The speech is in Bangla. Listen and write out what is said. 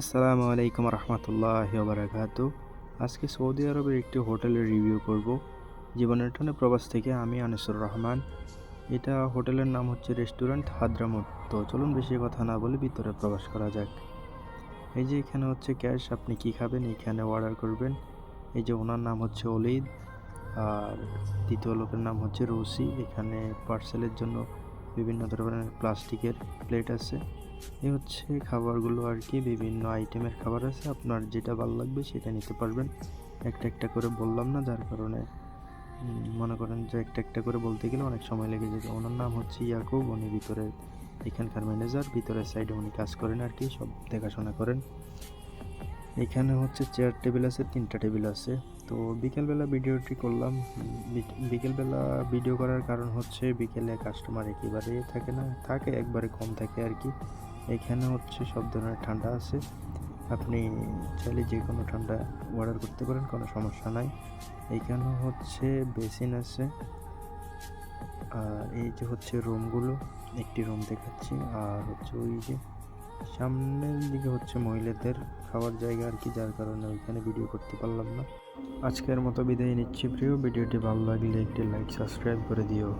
আসসালামু আলাইকুম রহমতুল্লাহ বারাকাত আজকে সৌদি আরবের একটি হোটেলের রিভিউ করব। জীবনের টানে প্রবাস থেকে আমি আনিসুর রহমান। এটা হোটেলের নাম হচ্ছে রেস্টুরেন্ট হাদ্রামুট তো চলুন বেশি কথা না বলে ভিতরে প্রবেশ করা যাক। এই যে এখানে হচ্ছে ক্যাশ, আপনি কি খাবেন? এখানে অর্ডার করবেন। এই যে ওনার নাম হচ্ছে অলিদ আর দ্বিতীয় লোকের নাম হচ্ছে রুসি। এখানে পার্সেলের জন্য বিভিন্ন ধরনের প্লাস্টিকের প্লেট আছে। এই হচ্ছে খাবারগুলো আর কি, বিভিন্ন আইটেমের খাবার আছে। আপনার যেটা ভালো লাগবে সেটা নিতে পারবেন। একটা একটা করে বললাম না, যার কারণে মনে করেন যে একটা একটা করে বলতে গেলে অনেক সময় লেগে যাবে ওনার নাম হচ্ছে ইয়াকুব, উনি ভিতরে এখানকার ম্যানেজার ভিতরের সাইডে উনি কাজ করেন আর কি, সব দেখাশোনা করেন। এখানে হচ্ছে চেয়ার টেবিল আছে, তিনটা টেবিল আছে। তো বিকেলবেলা ভিডিওটি করলাম। বিকেলবেলা ভিডিও করার কারণ হচ্ছে বিকেলে কাস্টমার একেবারে থাকে না, থাকে একবারে কম থাকে আর কি। এখানে হচ্ছে সব ধরনের ঠান্ডা আছে। আপনি চাইলে যে কোনো ঠান্ডা অর্ডার করতে পারেন, কোনো সমস্যা নাই। এখানে হচ্ছে বেসিন আছে। আর এই যে হচ্ছে রুমগুলো একটি রুম দেখাচ্ছি। আর হচ্ছে ওই যে সামনের দিকে হচ্ছে মহিলাদের খাওয়ার জায়গা আর কি, যার কারণে ওইখানে ভিডিও করতে পারলাম না। আজকের মতো বিদায় নিচ্ছি প্রিয়। ভিডিওটি ভালো লাগলে একটি লাইক সাবস্ক্রাইব করে দিও।